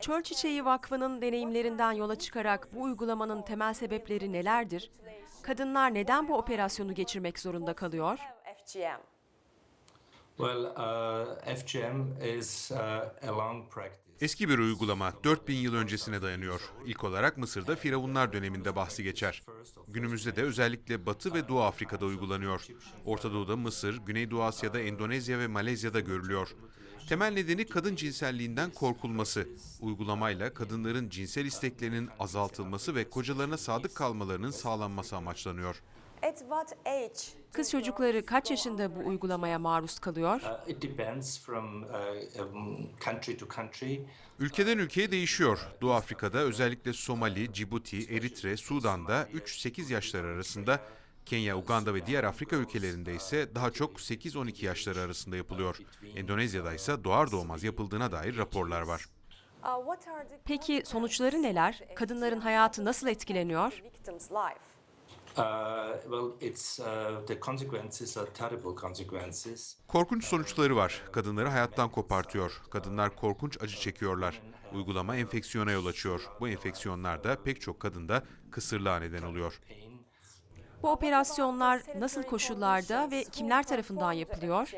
Çöl Çiçeği Vakfı'nın deneyimlerinden yola çıkarak bu uygulamanın temel sebepleri nelerdir? Kadınlar neden bu operasyonu geçirmek zorunda kalıyor? Uh, FGM is uh, a long practice. Eski bir uygulama 4000 yıl öncesine dayanıyor. İlk olarak Mısır'da Firavunlar döneminde bahsi geçer. Günümüzde de özellikle Batı ve Doğu Afrika'da uygulanıyor. Orta Doğu'da Mısır, Güneydoğu Asya'da Endonezya ve Malezya'da görülüyor. Temel nedeni kadın cinselliğinden korkulması. Uygulamayla kadınların cinsel isteklerinin azaltılması ve kocalarına sadık kalmalarının sağlanması amaçlanıyor. At what age? Kız çocukları kaç yaşında bu uygulamaya maruz kalıyor? Uh, it depends from uh, um, country to country. Ülkeden ülkeye değişiyor. Doğu Afrika'da özellikle Somali, Cibuti, Eritre, Sudan'da 3-8 yaşları arasında, Kenya, Uganda ve diğer Afrika ülkelerinde ise daha çok 8-12 yaşları arasında yapılıyor. Endonezya'da ise doğar doğmaz yapıldığına dair raporlar var. Peki sonuçları neler? Kadınların hayatı nasıl etkileniyor? Uh, well, it's uh, the consequences are terrible consequences. Korkunç sonuçları var. Kadınları hayattan kopartıyor. Kadınlar korkunç acı çekiyorlar. Uygulama enfeksiyona yol açıyor. Bu enfeksiyonlar da pek çok kadında kısırlığa neden oluyor. Bu operasyonlar nasıl koşullarda ve kimler tarafından yapılıyor?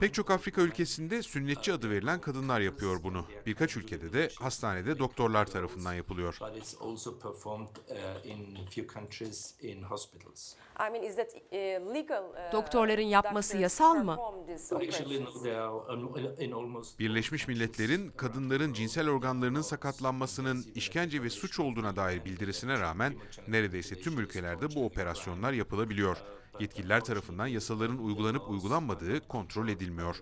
Pek çok Afrika ülkesinde sünnetçi adı verilen kadınlar yapıyor bunu. Birkaç ülkede de hastanede doktorlar tarafından yapılıyor. Uh, uh, uh, Doktorların yapması yasal mı? Birleşmiş Milletler'in kadınların cinsel organlarının sakatlanmasının işkence ve suç olduğuna dair bildirisine rağmen neredeyse tüm ülkelerde bu operasyonlar yapılabiliyor. Yetkililer tarafından yasaların uygulanıp uygulanmadığı kontrol edilmiyor.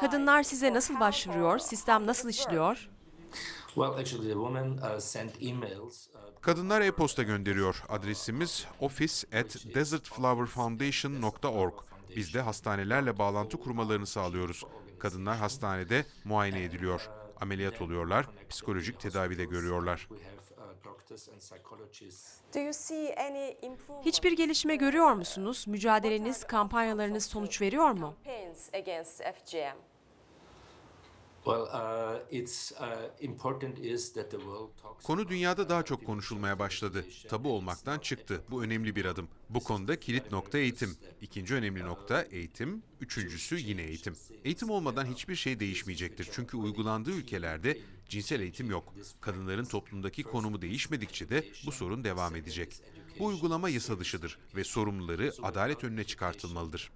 Kadınlar size nasıl başvuruyor? or Sistem nasıl işliyor? Well, actually, the women uh, send emails. Uh, Kadınlar e-posta gönderiyor. Adresimiz office at desertflowerfoundation.org. Biz de hastanelerle bağlantı kurmalarını sağlıyoruz. Kadınlar hastanede muayene ediliyor. Ameliyat oluyorlar, psikolojik tedavide görüyorlar. Hiçbir gelişme görüyor musunuz? Mücadeleniz, kampanyalarınız sonuç veriyor mu? Konu dünyada daha çok konuşulmaya başladı. Tabu olmaktan çıktı. Bu önemli bir adım. Bu konuda kilit nokta eğitim. İkinci önemli nokta eğitim. Üçüncüsü yine eğitim. Eğitim olmadan hiçbir şey değişmeyecektir. Çünkü uygulandığı ülkelerde cinsel eğitim yok. Kadınların toplumdaki konumu değişmedikçe de bu sorun devam edecek. Bu uygulama yasa dışıdır ve sorumluları adalet önüne çıkartılmalıdır.